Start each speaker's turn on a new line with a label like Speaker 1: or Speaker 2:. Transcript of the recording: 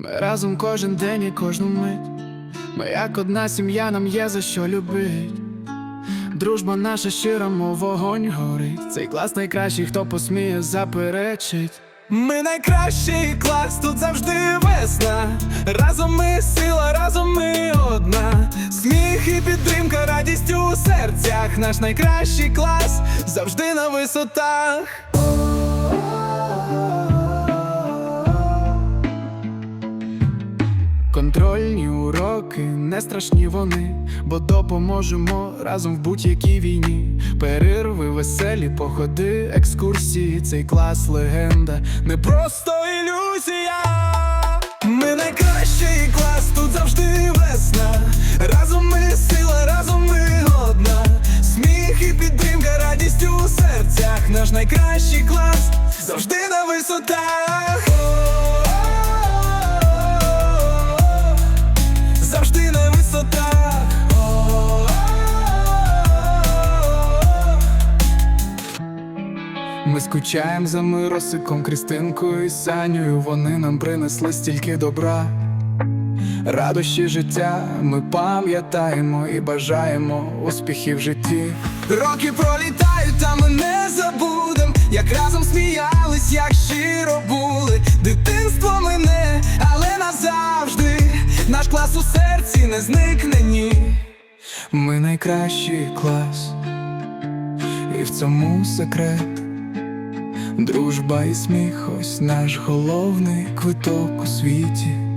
Speaker 1: Ми разом кожен день і кожну мить. Ми як одна сім'я, нам є за що любить. Дружба наша щира, мов вогонь горить. Цей клас найкращий, хто посміє заперечить. Ми найкращий клас, тут завжди весна. Разом ми сила, разом ми одна. Сміх і підтримка, радість у серцях. Наш найкращий клас завжди на висотах. Контрольні уроки, не страшні вони, бо допоможемо разом в будь-якій війні. Перерви, веселі походи, екскурсії, цей клас легенда, не просто ілюзія. Ми найкращий клас, тут завжди весна. Разом ми сила, разом ми одна. Сміх і підтримка, радість у серцях. Наш найкращий клас завжди на висотах. Ми скучаємо за Миросиком, Кристинкою і Саню. Вони нам принесли стільки добра. Радощі життя ми пам'ятаємо і бажаємо успіхів в житті. Роки пролітають, та ми не забудем, як разом сміялись, як щиро були. Дитинство мине, але назавжди наш клас у серці не зникне ні. Ми найкращий клас, і в цьому секрет. Дружба і сміх, ось наш головний квиток у світі.